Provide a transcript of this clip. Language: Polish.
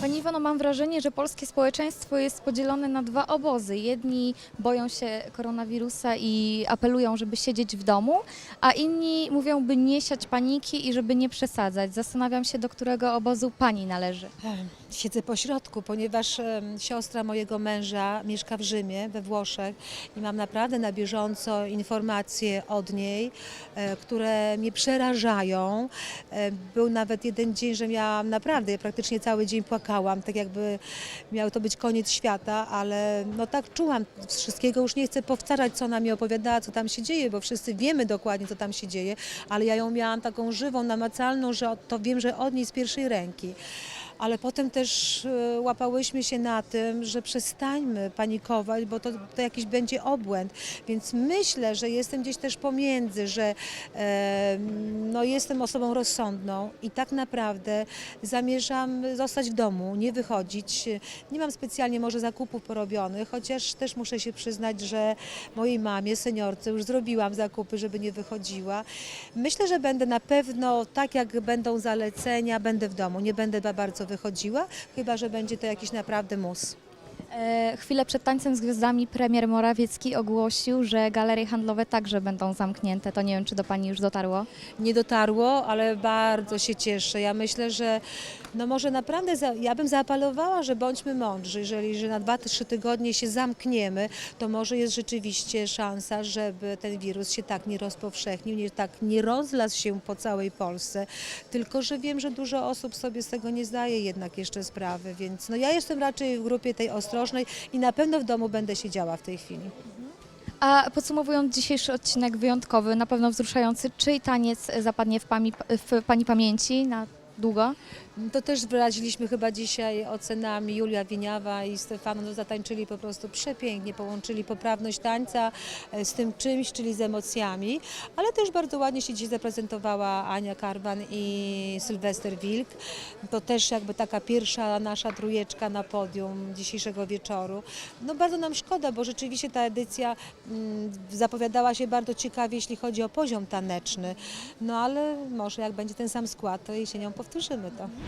Pani Iwono, mam wrażenie, że polskie społeczeństwo jest podzielone na dwa obozy. Jedni boją się koronawirusa i apelują, żeby siedzieć w domu, a inni mówią, by nie siać paniki i żeby nie przesadzać. Zastanawiam się, do którego obozu pani należy. Siedzę po środku, ponieważ siostra mojego męża mieszka w Rzymie, we Włoszech i mam naprawdę na bieżąco informacje od niej, e, które mnie przerażają. E, Był nawet jeden dzień, że miałam naprawdę, praktycznie cały dzień płakałam, tak jakby miał to być koniec świata, ale no tak czułam wszystkiego. Już nie chcę powtarzać, co ona mi opowiadała, co tam się dzieje, bo wszyscy wiemy dokładnie, co tam się dzieje, ale ja ją miałam taką żywą, namacalną, że to wiem, że od niej z pierwszej ręki. Ale potem też e, łapałyśmy się na tym, że przestańmy panikować, bo to, to jakiś będzie obłęd. Więc myślę, że jestem gdzieś też pomiędzy, że e, no, jestem osobą rozsądną i tak naprawdę zamierzam zostać w domu, nie wychodzić. Nie mam specjalnie może zakupów porobionych, chociaż też muszę się przyznać, że mojej mamie, seniorce, już zrobiłam zakupy, żeby nie wychodziła. Myślę, że będę na pewno, tak jak będą zalecenia, będę w domu. Nie będę bardzo wychodziła, chyba że będzie to jakiś naprawdę mus. E, chwilę przed tańcem z gwiazdami premier Morawiecki ogłosił, że galerie handlowe także będą zamknięte. To nie wiem, czy do pani już dotarło. Nie dotarło, ale bardzo się cieszę. Ja myślę, że no może naprawdę, za, ja bym zaapelowała, że bądźmy mądrzy. Jeżeli że na dwa, trzy tygodnie się zamkniemy, to może jest rzeczywiście szansa, żeby ten wirus się tak nie rozpowszechnił, nie, tak nie rozlasł się po całej Polsce. Tylko, że wiem, że dużo osób sobie z tego nie zdaje jednak jeszcze sprawy, więc no ja jestem raczej w grupie tej i na pewno w domu będę siedziała w tej chwili. A podsumowując dzisiejszy odcinek wyjątkowy, na pewno wzruszający, czyj taniec zapadnie w w pani pamięci na długo? To też wyraziliśmy chyba dzisiaj ocenami Julia Winiawa i Stefano no, zatańczyli po prostu przepięknie, połączyli poprawność tańca e, z tym czymś, czyli z emocjami, ale też bardzo ładnie się dzisiaj zaprezentowała Ania Karwan i Sylwester Wilk. To też jakby taka pierwsza nasza trójeczka na podium dzisiejszego wieczoru. No bardzo nam szkoda, bo rzeczywiście ta edycja mm, zapowiadała się bardzo ciekawie, jeśli chodzi o poziom taneczny. No ale może jak będzie ten sam skład, to jesienią powtórzymy to.